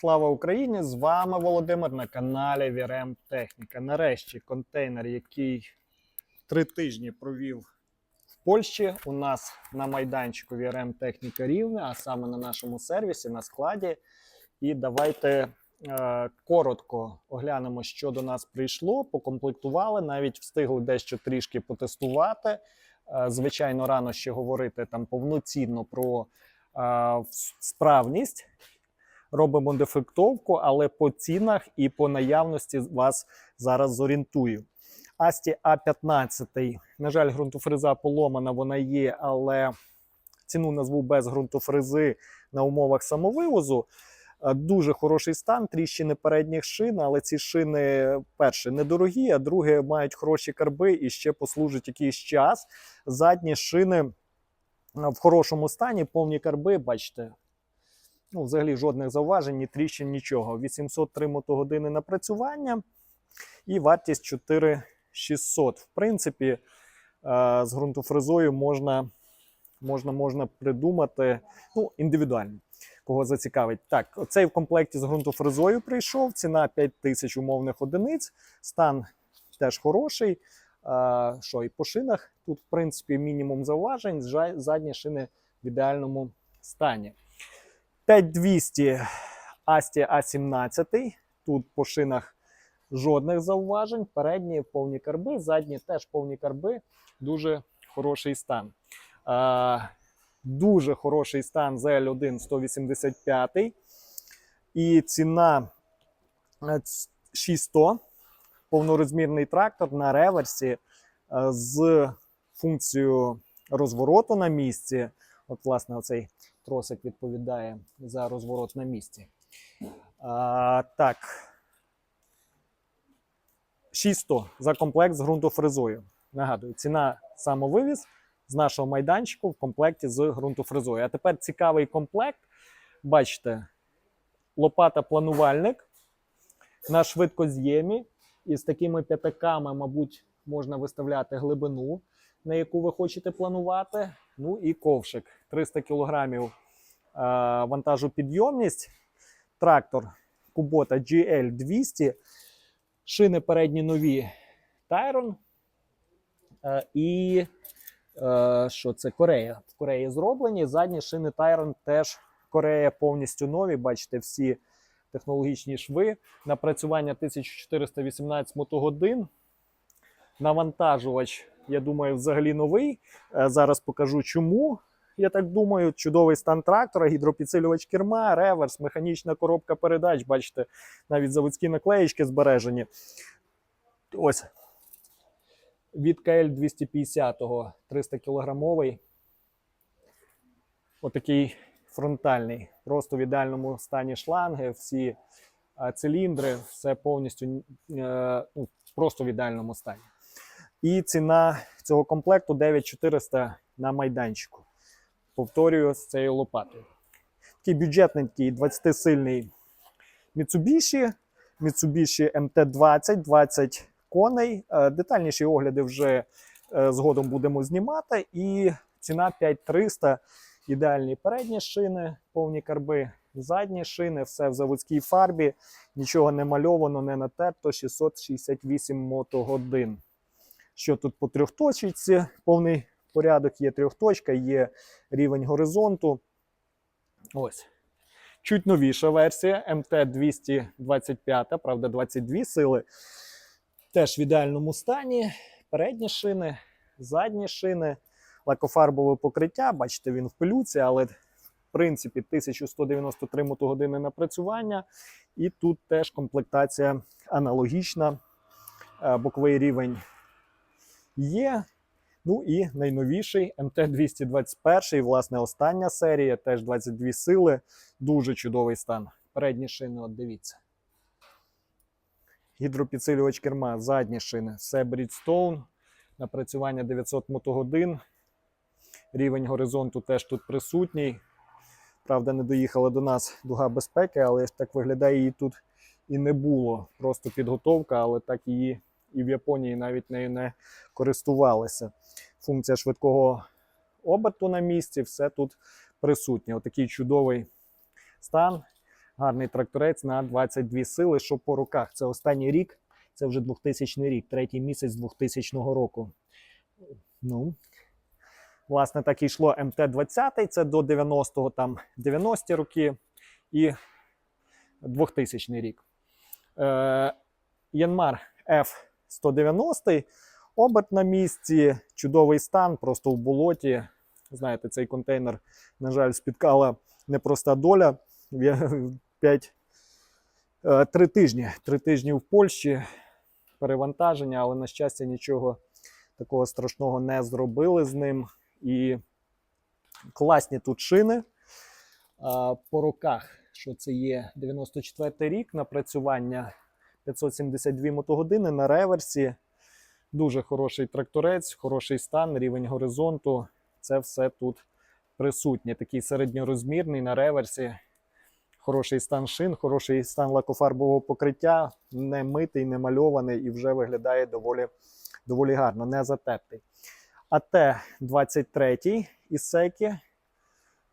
Слава Україні! З вами Володимир на каналі VRM Техніка. Нарешті контейнер, який три тижні провів в Польщі, у нас на майданчику VRM Техніка Рівне, а саме на нашому сервісі, на складі. І давайте е, коротко оглянемо, що до нас прийшло, покомплектували, навіть встигли дещо трішки потестувати. Е, звичайно, рано ще говорити там повноцінно про е, справність робимо дефектовку, але по цінах і по наявності вас зараз зорієнтую. Асті А15, на жаль, ґрунтофреза поломана, вона є, але ціну назву без ґрунтофрези на умовах самовивозу. Е, Дуже хороший стан, тріщини передніх шин, але ці шини, перше, недорогі, а друге, мають хороші карби і ще послужать якийсь час. Задні шини е, в хорошому стані, повні карби, бачите, Ну, взагалі жодних зауважень, ні тріщин, нічого. 803 мотогодини напрацювання і вартість 4600. В принципі, е, з ґрунтофрезою можна, можна, можна придумати ну, індивідуально, кого зацікавить. Так, цей в комплекті з ґрунтофрезою прийшов. Ціна 5000 умовних одиниць. Стан теж хороший. Е, Що і по шинах? Тут, в принципі, мінімум зауважень. Задні шини в ідеальному стані. 5200 Асті А17. Тут по шинах жодних зауважень. Передні повні карби, задні теж повні карби. Дуже хороший стан. А, дуже хороший стан ZL1 185. І ціна е, ц- 6100. Повнорозмірний трактор на реверсі е, з функцією розвороту на місці. От, власне, оцей тросик відповідає за розворот на місці. А, так. 600 за комплект з ґрунтофрезою. Нагадую, ціна самовивіз з нашого майданчику в комплекті з ґрунтофрезою. А тепер цікавий комплект. Бачите, лопата планувальник на швидкоз'ємі. І з такими п'ятаками, мабуть, можна виставляти глибину, на яку ви хочете планувати. Ну і ковшик 300 кг вантажопідйомність. Трактор Kubota GL200. Шини передні нові Tyron. Е, І е, що це Корея? В Кореї зроблені. Задні шини Tyron теж Корея повністю нові. Бачите, всі технологічні шви. Напрацювання 1418 мотогодин. Навантажувач, я думаю, взагалі новий. Е, Зараз покажу чому. Я так думаю, чудовий стан трактора, гідропідсилювач керма, реверс, механічна коробка передач. Бачите, навіть заводські наклеїчки збережені. Ось. Від КЛ 250 300 кілограмовий. Отакий фронтальний. Просто в ідеальному стані шланги, всі циліндри, все повністю е, ну, просто в ідеальному стані. І ціна цього комплекту 9400 на майданчику. Повторюю з цією лопатою. Такий бюджетненький 20-сильний Mitsubishi, Mitsubishi MT-20, 20 коней. Е, Детальніші огляди вже е, згодом будемо знімати. І ціна 5300. Ідеальні передні шини, повні карби, задні шини, все в заводській фарбі. Нічого не мальовано, не натерто. 668 мотогодин. Що тут по трьохточці? Повний порядок є трьохточка, є рівень горизонту. Ось. Чуть новіша версія МТ-225, правда, 22 сили. Теж в ідеальному стані. Передні шини, задні шини, лакофарбове покриття. Бачите, він в пилюці, але в принципі 1193 мотогодини напрацювання. І тут теж комплектація аналогічна. Е, Боковий рівень є. Ну і найновіший МТ-221, власне, остання серія, теж 22 сили. Дуже чудовий стан. Передні шини, от дивіться. Гідропідсилювач керма, задні шини, все Bridgestone. Напрацювання 900 мотогодин. Рівень горизонту теж тут присутній. Правда, не доїхала до нас дуга безпеки, але так виглядає, її тут і не було. Просто підготовка, але так її і в Японії навіть нею не користувалися. Функція швидкого оберту на місці, все тут присутнє. Отакий чудовий стан. Гарний тракторець на 22 сили, що по руках. Це останній рік, це вже 2000 рік, третій місяць 2000 року. Ну, власне, так і йшло МТ-20, це до 90-го, там 90-ті роки і 2000 рік. Е, Янмар F190, оберт на місці, чудовий стан, просто в болоті. Знаєте, цей контейнер, на жаль, спіткала непроста доля. Я- П'ять, е, три тижні. Три тижні в Польщі перевантаження, але, на щастя, нічого такого страшного не зробили з ним. І класні тут шини. По роках, що це є 94 й рік, напрацювання 572 мотогодини на реверсі. Дуже хороший тракторець, хороший стан, рівень горизонту. Це все тут присутнє. Такий середньорозмірний на реверсі. Хороший стан шин, хороший стан лакофарбового покриття, не митий, не мальований і вже виглядає доволі, доволі гарно, не затертий. АТ-23 із секі.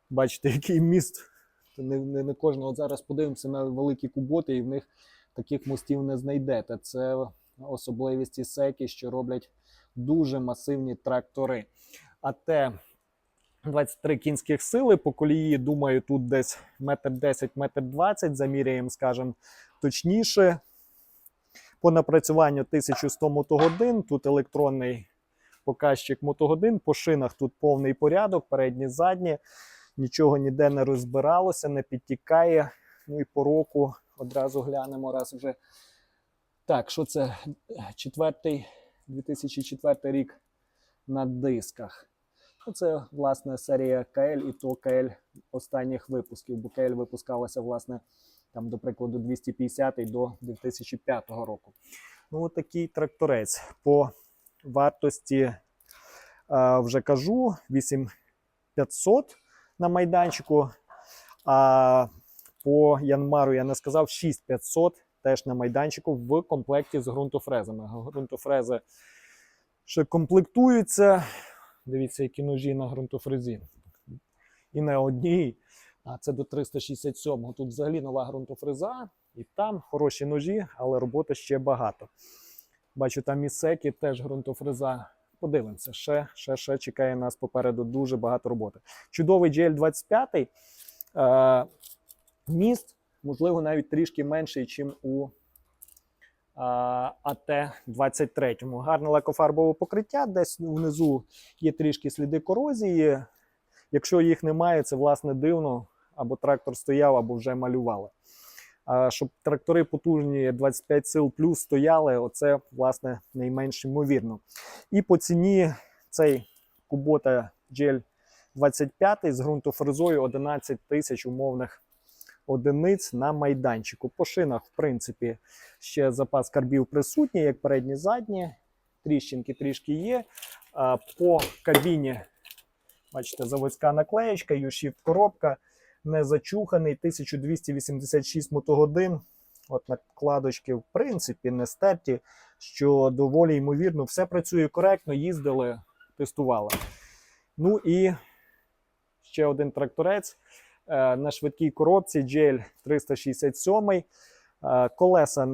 Бачите, який міст. Не, не, не кожного. Зараз подивимося на великі куботи, і в них таких мостів не знайдете. Це особливість ІСЕКи, що роблять дуже масивні трактори. АТ 23 кінських сили по колії, думаю, тут десь метр 10, метр 20, заміряємо, скажімо, точніше. По напрацюванню 1100 мотогодин, тут електронний показчик мотогодин, по шинах тут повний порядок, передні, задні, нічого ніде не розбиралося, не підтікає. Ну і по року одразу глянемо раз вже. Так, що це? Четвертий, 2004 рік на дисках. Ну, Це, власне, серія КЛ і то КЛ останніх випусків, бо КЛ випускалася, власне, там, до прикладу, 250 до 2005 року. Ну, от такий тракторець. По вартості е, вже кажу 8500 на майданчику. А по Янмару я не сказав 6500 теж на майданчику в комплекті з ґрунтофрезами. Ґрунтофрези ще комплектуються. Дивіться, які ножі на ґрунтофрезі. І не одній. А це до 367-го. Тут взагалі нова ґрунтофреза, і там хороші ножі, але роботи ще багато. Бачу, там і секі, теж ґрунтофреза. Подивимося, ще, ще, ще чекає нас попереду дуже багато роботи. Чудовий GL25. Міст, можливо, навіть трішки менший, ніж у АТ-23. Гарне лакофарбове покриття. Десь внизу є трішки сліди корозії. Якщо їх немає, це власне дивно. Або трактор стояв, або вже малювали. А щоб трактори потужні 25 сил плюс стояли, оце власне найменш ймовірно. І по ціні цей Kubota GL 25 з ґрунтофрезою 11 тисяч умовних одиниць на майданчику. По шинах, в принципі, ще запас карбів присутній, як передні, задні. Тріщинки трішки є. По кабіні, бачите, заводська наклеєчка, U-Shift коробка, не зачуханий, 1286 мотогодин. От накладочки, в принципі, не стерті, що доволі ймовірно, все працює коректно, їздили, тестували. Ну і ще один тракторець на швидкій коробці GL 367. Е, Колеса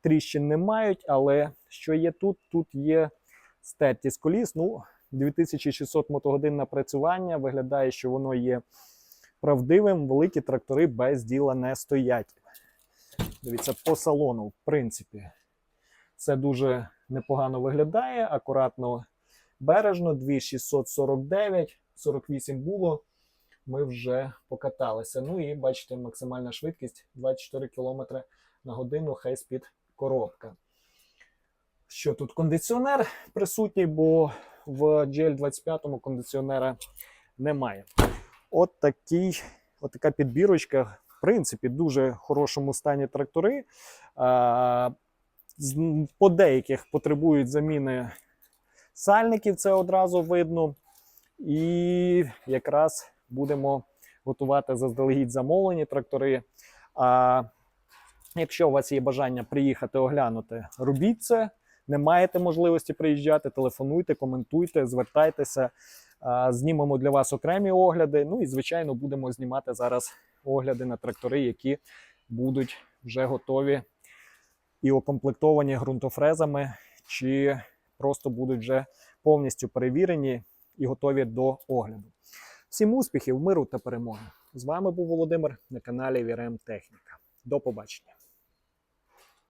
тріщин не мають, але що є тут? Тут є стертість коліс. Ну, 2600 мотогодин напрацювання. Виглядає, що воно є правдивим. Великі трактори без діла не стоять. Дивіться, по салону, в принципі, це дуже непогано виглядає. Акуратно, бережно. 2649, 48 було. Ми вже покаталися. Ну і бачите, максимальна швидкість 24 км на годину, хай-спід коробка. Що тут кондиціонер присутній, бо в GL25 кондиціонера немає. От, такий, от така підбірочка. В принципі, дуже хорошому стані трактори. А, по деяких потребують заміни сальників, це одразу видно. І якраз будемо готувати заздалегідь замовлені трактори. А якщо у вас є бажання приїхати оглянути, робіть це. Не маєте можливості приїжджати, телефонуйте, коментуйте, звертайтеся. Знімемо для вас окремі огляди. Ну і, звичайно, будемо знімати зараз огляди на трактори, які будуть вже готові і укомплектовані ґрунтофрезами, чи просто будуть вже повністю перевірені і готові до огляду. Всім успіхів, миру та перемоги! З вами був Володимир на каналі VRM Техніка. До побачення.